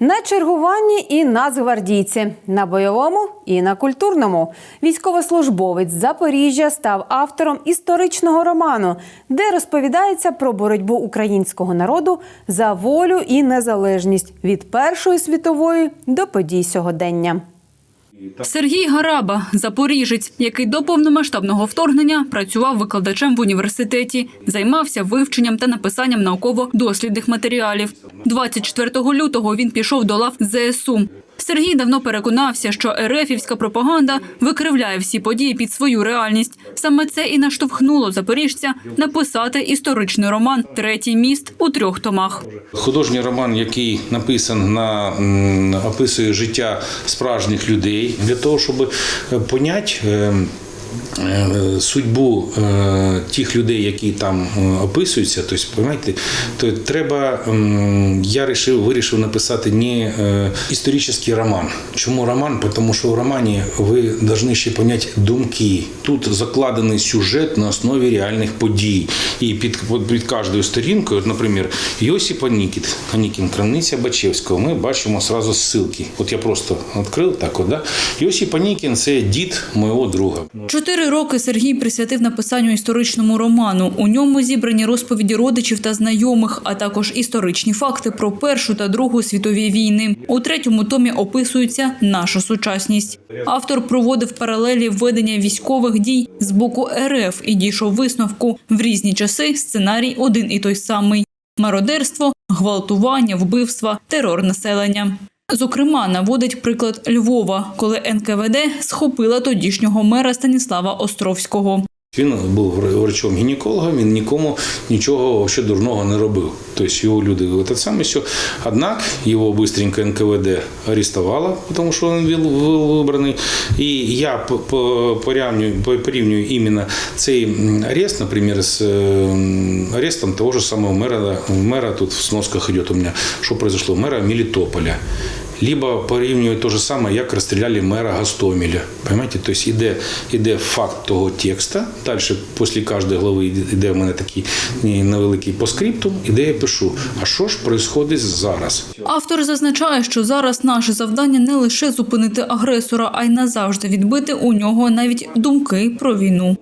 На чергуванні і нацгвардійці, на бойовому і на культурному. Військовослужбовець Запоріжжя став автором історичного роману, де розповідається про боротьбу українського народу за волю і незалежність від Першої світової до подій сьогодення. Сергій Гараба, запоріжець, який до повномасштабного вторгнення працював викладачем в університеті, займався вивченням та написанням науково-дослідних матеріалів. 24 лютого він пішов до лав ЗСУ. Сергій давно переконався, що ерефівська пропаганда викривляє всі події під свою реальність. Саме це і наштовхнуло запоріжця написати історичний роман Третій міст у трьох томах. Художній роман, який написан на описує життя справжніх людей для того, щоб поняти. Е, Судьбу е, тих людей, які там е, описуються, тобто, понимаєте, то треба. Я вирішив, вирішив написати не історичний роман. Чому роман? Тому що в романі ви повинні ще поняти думки. Тут закладений сюжет на основі реальних подій. І під, під кожною сторінкою, наприклад, Йосип Анікін, Анікін, крамниця Бачевського, ми бачимо сразу ссылки. От я просто відкрив так, от, да? Йосип Анікін це дід мого друга. Чотири роки Сергій присвятив написанню історичному роману. У ньому зібрані розповіді родичів та знайомих, а також історичні факти про Першу та Другу світові війни. У третьому томі описується наша сучасність. Автор проводив паралелі введення військових дій з боку РФ і дійшов висновку в різні часи. Сценарій один і той самий: мародерство, гвалтування, вбивства, терор населення. Зокрема, наводить приклад Львова, коли НКВД схопила тодішнього мера Станіслава Островського. Він був врачом-гінекологом, він нікому нічого ще дурного не робив. Тобто його люди те саме все. Однак його швидко НКВД арестувало, тому що він був вибраний. І я по- по- порівнюю, порівнюю іменно цей арест, наприклад, з е, арестом того ж самого мера, мера тут в сносках йде у мене, що произошло, мера Мелітополя. Либо порівнює те ж саме, як розстріляли мера Гастомеля. Понимаете? Тобто іде, іде факт того текста. Далі, після кожної глави йде в мене такий невеликий по скрипту, і де я пишу, а що ж відбувається зараз? Автор зазначає, що зараз наше завдання не лише зупинити агресора, а й назавжди відбити у нього навіть думки про війну.